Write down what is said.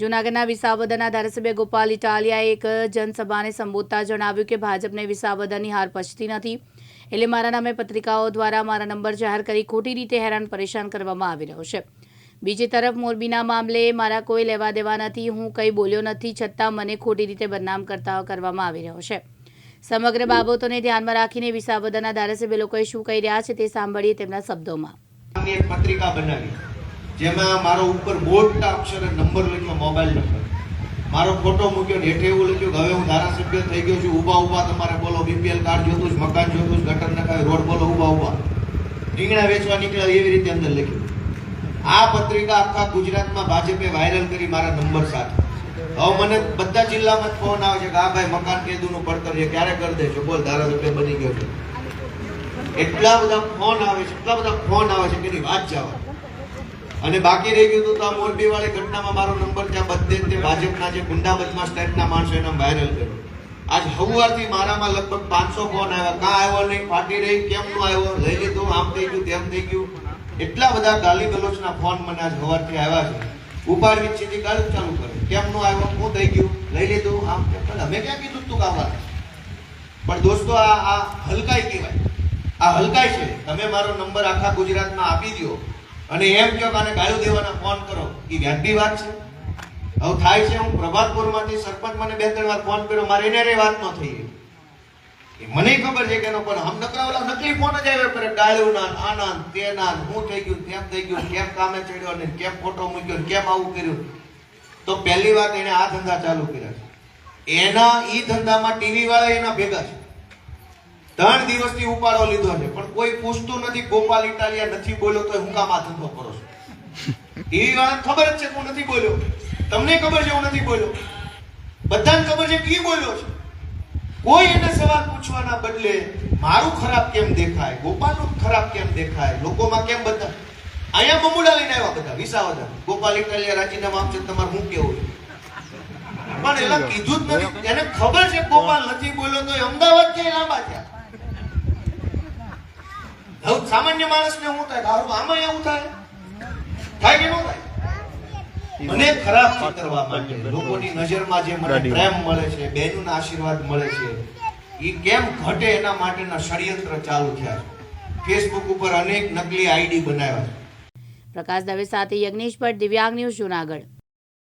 જૂનાગઢના વિસાવદરના ધારાસભ્ય ગોપાલ ઇટાલિયાએ એક જનસભાને સંબોધતા જણાવ્યું કે ભાજપને વિસાવદરની હાર પચતી નથી. એટલે મારા નામે પત્રિકાઓ દ્વારા મારા નંબર જાહેર કરી ખોટી રીતે હેરાન પરેશાન કરવામાં આવી રહ્યો છે. બીજી તરફ મોરબીના મામલે મારા કોઈ લેવા દેવા નથી, હું કંઈ બોલ્યો નથી, છતાં મને ખોટી રીતે બદનામ કરતા કરવામાં આવી રહ્યો છે. સમગ્ર બાબતોને ધ્યાનમાં રાખીને વિસાવદરના ધારાસભ્ય લોકોએ શું કહી રહ્યા છે તે સાંભળીએ તેમના શબ્દોમાં. પત્રિકા બનાવી. જેમાં મારો ઉપર મોટા અક્ષરે નંબર લખ્યો, મોબાઈલ નંબર. મારો ફોટો મૂક્યો હેઠે એવું લખ્યું હવે હું ધારાસભ્ય થઈ ગયો છું, ઊભા ઊભા તમારે બોલો બીપીએલ કાર્ડ જોતું છે મકાન જોતું છે ગટર નખાય રોડ બોલો, ઊભા ઊભા. રીંગણા વેચવા નીકળ્યા, એવી રીતે અંદર લખ્યું. આ પત્રિકા આખા ગુજરાતમાં ભાજપે વાયરલ કરી મારા નંબર સાથે. હવે મને બધા જિલ્લામાં જ ફોન આવે છે કે આ ભાઈ, મકાન કેદુનું પડતર છે, ક્યારે કરી દેજો બોલ, ધારાસભ્ય બની ગયો છે. એટલા બધા ફોન આવે છે, એટલા બધા ફોન આવે છે કે વાત જવા અને બાકી રહી ગયું તો આ મોરબી વાળી ઘટનામાં મારો નંબર ત્યાં બધે તે ભાજપના જે ગુંડા બદમાશ ટાઈપના માણસો એને વાયરલ કર્યો. આજ હવારથી મારામાં લગભગ પાંચસો ફોન આવ્યા. કાં આવ્યો નહીં, ફાટી રહી કેમ નો આવ્યો? લઈ લીધું, આમ થઈ ગયું, તેમ થઈ ગયું. એટલા બધા ગાલી ગલોચના ફોન મને આજ હવારથી આવ્યા છે. ઉપાડવી સીધી ગાળું ચાલુ કરે. કેમ નો આવ્યો હું થઈ ગયું? લઈ લીધું, આમ અમે ક્યાં કીધું તું કામ પણ દોસ્તો, આ આ હલકાઈ કહેવાય. આ હલકાઈ છે. તમે મારો નંબર આખા ગુજરાતમાં આપી દો અને એમ કહો કાને ગાળું દેવાના ફોન કરો. એ વ્યાજબી વાત છે. હવે થાય છે, હું પ્રભાતપુરમાંથી સરપંચ મને બે ત્રણ વાર ફોન કર્યો, મારે એને વાત ન થઈ એ મને ખબર છે કે એનો પણ નકરા ઓલા નકલી ફોન જ આવ્યો કરે. ગાળું ના આના, તેના, હું થઈ ગયું, તેમ થઈ ગયું, કેમ કામે ચડ્યો ને કેમ ફોટો મૂક્યો કેમ આવું કર્યું. તો પહેલી વાત એને આ ધંધા ચાલુ કર્યા છે. એના ઈ ધંધામાં ટીવી વાળા એના ભેગા છે. ત્રણ દિવસથી ઉપાડો લીધો છે. પણ કોઈ પૂછતું નથી, ગોપાલ ઇટાલિયા નથી બોલ્યો તો હું કામ ધંધો કરો છો. ટીવી વાળાને ખબર જ છે હું નથી બોલ્યો. તમને ખબર છે હું નથી બોલ્યો? બધાને ખબર છે કે બોલ્યો છે. કોઈ એને સવાલ પૂછવાના બદલે મારું ખરાબ કેમ દેખાય, ગોપાલનું ખરાબ કેમ દેખાય, લોકોમાં કેમ બધા? અહીંયા મમુડા લઈને આવ્યા બધા, વિસાવદર. ગોપાલ ઇટાલિયા રાજીનામા આપશે તમારે હું કેવું પણ એલા કીધું જ નથી. એને ખબર છે ગોપાલ નથી બોલ્યો તો અમદાવાદ ક્યાંય લાંબા થયા? હવે સામાન્ય માણસને શું થાય દારૂ આમાં એવું થાય? થાય કે ન થાય? મને ખરાબ ચિતરવા માટે લોકોની નજરમાં જે મને પ્રેમ મળે છે બહેનોના આશીર્વાદ મળે છે એ કેમ ઘટે એના માટેના ષડયંત્ર ચાલુ થયા છે? ફેસબુક ઉપર અનેક નકલી આઈડી બનાવ્યા છે. પ્રકાશ દવે સાથે યજ્ઞેશ ભટ્ટ દિવ્યાંગ ન્યૂઝ જૂનાગઢ.